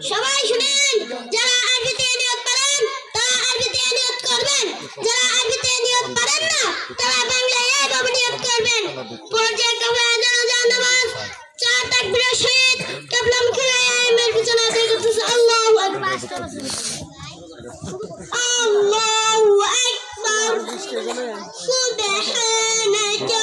সবাই শুনেন, যারা আরবিতে নিয়োগ পারেন, তারা আরবিতে নিয়োগ করবেন। যারা আরবিতে নিয়োগ পারেন না, তারা বাংলায় এইভাবে নিয়োগ করবেন। পর্যায়ক্রমে জানাজা নামাজ, চার তাকবীরের সহিত কেবলা মুখে আইমের পিছনে আদায় করতেছে আল্লাহু আকবার। আল্লাহু আকবার। সুবহানাকা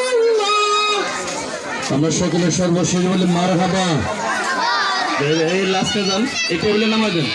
আমরা সকলে সর্বশেষ বলে মার হাবা এই লাস্টে যান। এই টেবিলে নামাবেন